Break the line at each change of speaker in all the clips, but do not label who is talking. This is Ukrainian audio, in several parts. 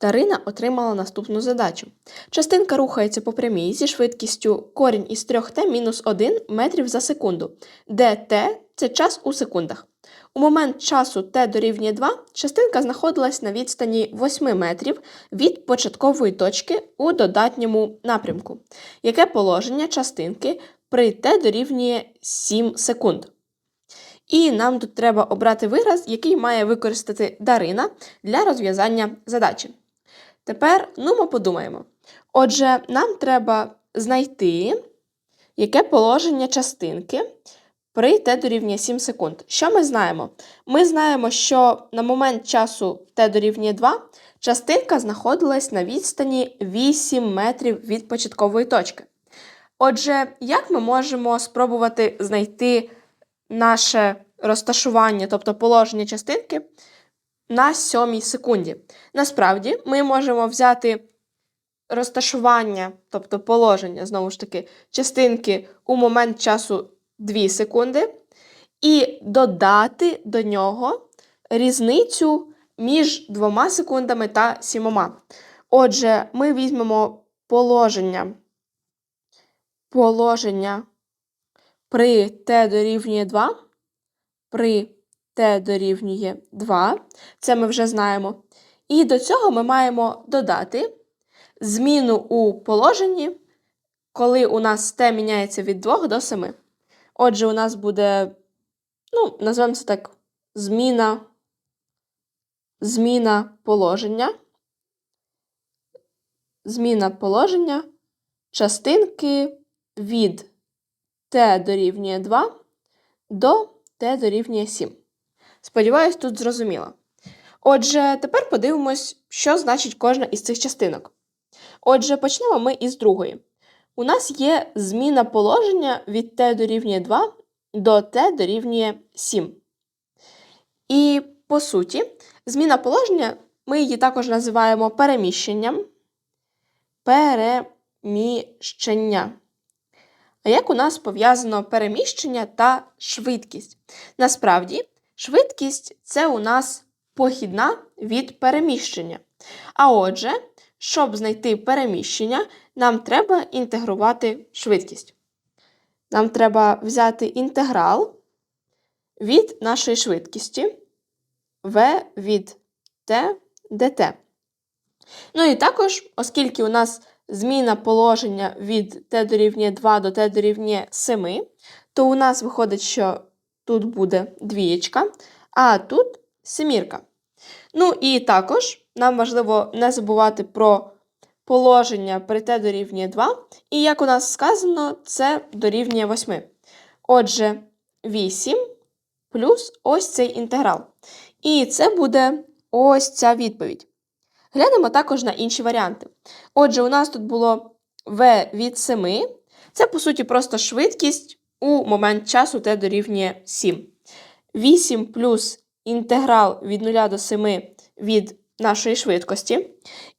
Дарина отримала наступну задачу. Частинка рухається по прямій зі швидкістю корінь із 3t мінус 1 метрів за секунду, де t – це час у секундах. У момент часу t дорівнює 2 частинка знаходилась на відстані 8 метрів від початкової точки у додатньому напрямку. Яке положення частинки при t дорівнює 7 секунд? І нам тут треба обрати вираз, який має використати Дарина для розв'язання задачі. Тепер ну, ми подумаємо. Отже, нам треба знайти, яке положення частинки при t дорівнює 7 секунд. Що ми знаємо? Ми знаємо, що на момент часу t дорівнює 2 частинка знаходилась на відстані 8 метрів від початкової точки. Отже, як ми можемо спробувати знайти наше розташування, тобто положення частинки на сьомій секунді? Насправді, ми можемо взяти розташування, тобто положення, знову ж таки, частинки у момент часу 2 секунди, і додати до нього різницю між 2 секундами та 7. Отже, ми візьмемо положення, положення при t дорівнює 2, при t дорівнює 2, це ми вже знаємо. І до цього ми маємо додати зміну у положенні, коли у нас t міняється від 2 до 7. Отже, у нас буде, ну, назвемо це так, зміна, зміна положення. Зміна положення частинки від t дорівнює 2 до t дорівнює 7. Сподіваюсь, тут зрозуміло. Отже, тепер подивимось, що значить кожна із цих частинок. Отже, почнемо ми із другої. У нас є зміна положення від t дорівнює 2 до t дорівнює 7. І, по суті, зміна положення ми її також називаємо переміщенням. Переміщення. А як у нас пов'язано переміщення та швидкість? Насправді, швидкість це у нас похідна від переміщення. А отже, щоб знайти переміщення, нам треба інтегрувати швидкість. Нам треба взяти інтеграл від нашої швидкості v від t dt. Ну і також, оскільки у нас зміна положення від t дорівнює 2 до t дорівнює 7, то у нас виходить, що тут буде двієчка, а тут семірка. Ну і також нам важливо не забувати про положення при t дорівнює 2. І як у нас сказано, це дорівнює 8. Отже, 8 плюс ось цей інтеграл. І це буде ось ця відповідь. Глянемо також на інші варіанти. Отже, у нас тут було v від 7. Це, по суті, просто швидкість у момент часу t дорівнює 7. 8 плюс інтеграл від 0 до 7 від нашої швидкості.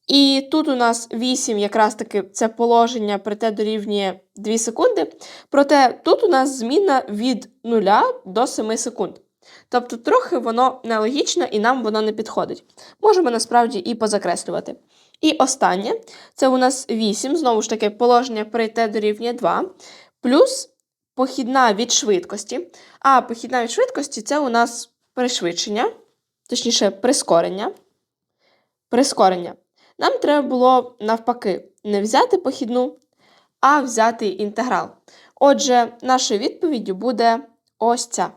І тут у нас 8 якраз таки це положення, проте дорівнює 2 секунди. Проте тут у нас зміна від 0 до 7 секунд. Тобто, трохи воно нелогічно і нам воно не підходить. Можемо насправді і позакреслювати. І останнє це у нас 8, знову ж таки, положення при t дорівнює 2, плюс похідна від швидкості. А похідна від швидкості це у нас пришвидшення, точніше, прискорення. Прискорення. Нам треба було, навпаки, не взяти похідну, а взяти інтеграл. Отже, нашою відповіддю буде ось ця.